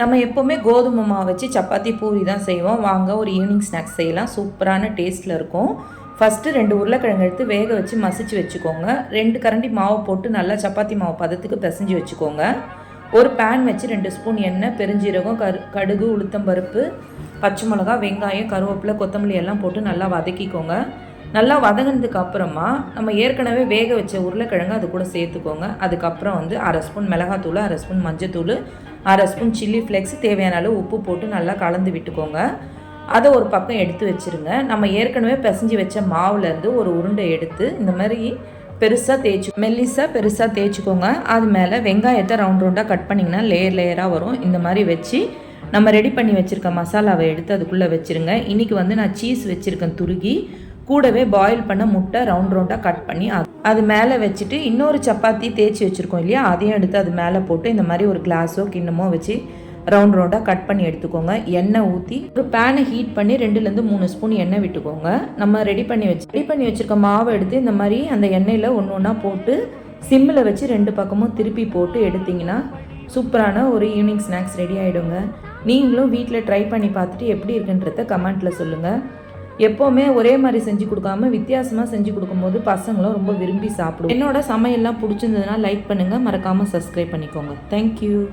நம்ம எப்போவுமே கோதுமை மாவு வச்சு சப்பாத்தி பூரி தான் செய்வோம். வாங்க ஒரு ஈவினிங் ஸ்நாக்ஸ் செய்யலாம். சூப்பரான டேஸ்ட்டில் இருக்கும். ஃபஸ்ட்டு ரெண்டு உருளைக்கிழங்கு எடுத்து வேக வச்சு மசிச்சு வச்சுக்கோங்க. ரெண்டு கரண்டி மாவு போட்டு நல்லா சப்பாத்தி மாவு பதத்துக்கு பிசைஞ்சு வச்சுக்கோங்க. ஒரு பேன் வச்சு ரெண்டு ஸ்பூன் எண்ணெய் பெருஞ்சீரகம் கரு கடுகு உளுத்தம்பருப்பு பச்சை மிளகா வெங்காயம் கருவேப்பிலை கொத்தமல்லி எல்லாம் போட்டு நல்லா வதக்கிக்கோங்க. நல்லா வதங்கினதுக்கு அப்புறமா நம்ம ஏற்கனவே வேக வச்ச உருளைக்கிழங்கு அது கூட சேர்த்துக்கோங்க. அதுக்கப்புறம் வந்து அரை ஸ்பூன் மிளகாத்தூள் அரை ஸ்பூன் மஞ்சத்தூள் அரை ஸ்பூன் சில்லி ஃப்ளேக்ஸ் தேவையான அளவு உப்பு போட்டு நல்லா கலந்து விட்டுக்கோங்க. அதை ஒரு பக்கம் எடுத்து வச்சுருங்க. நம்ம ஏற்கனவே பிசைஞ்சு வச்ச மாவுலேருந்து ஒரு உருண்டை எடுத்து இந்த மாதிரி பெருசாக தேய்ச்சி மெல்லிஸாக பெருசாக தேய்ச்சிக்கோங்க. அது மேலே வெங்காயத்தை ரவுண்ட் ரவுண்டாக கட் பண்ணிங்கன்னா லேயர் லேயராக வரும். இந்த மாதிரி வச்சு நம்ம ரெடி பண்ணி வச்சுருக்க மசாலாவை எடுத்து அதுக்குள்ளே வச்சுருங்க. இன்றைக்கி வந்து நான் சீஸ் வச்சுருக்கேன் துருகி. கூடவே பாயில் பண்ண முட்டை ரவுண்ட் ரவுண்டாக கட் பண்ணி அது- மேலே வச்சுட்டு இன்னொரு சப்பாத்தி தேய்ச்சி வச்சுருக்கோம் இல்லையா? அதையும் எடுத்து அது மேலே போட்டு இந்த மாதிரி ஒரு கிளாஸோ கிண்ணமோ வச்சு ரவுண்ட் ரவுண்டாக கட் பண்ணி எடுத்துக்கோங்க. எண்ணெய் ஊற்றி ஒரு பேனை ஹீட் பண்ணி ரெண்டுலேருந்து மூணு ஸ்பூன் எண்ணெய் விட்டுக்கோங்க. நம்ம ரெடி பண்ணி வச்சு ரெடி பண்ணி வச்சுருக்க மாவை எடுத்து இந்த மாதிரி அந்த எண்ணெயில் ஒன்று ஒன்றா போட்டு சிம்மில் வச்சு ரெண்டு பக்கமும் திருப்பி போட்டு எடுத்திங்கன்னா சூப்பரான ஒரு ஈவினிங் ஸ்நாக்ஸ் ரெடி ஆகிடுங்க நீங்களும் வீட்டில் ட்ரை பண்ணி பார்த்துட்டு எப்படி இருக்குன்றத கமெண்ட்டில் சொல்லுங்கள் எப்போவுமே ஒரே மாதிரி செஞ்சு கொடுக்காம வித்தியாசமாக செஞ்சு கொடுக்கும்போது பசங்களும் ரொம்ப விரும்பி சாப்பிடுவோம் என்னோட சமையல்லாம் பிடிச்சிருந்ததுன்னா லைக் பண்ணுங்கள் மறக்காமல் சப்ஸ்கிரைப் பண்ணிக்கோங்க. தேங்க்யூ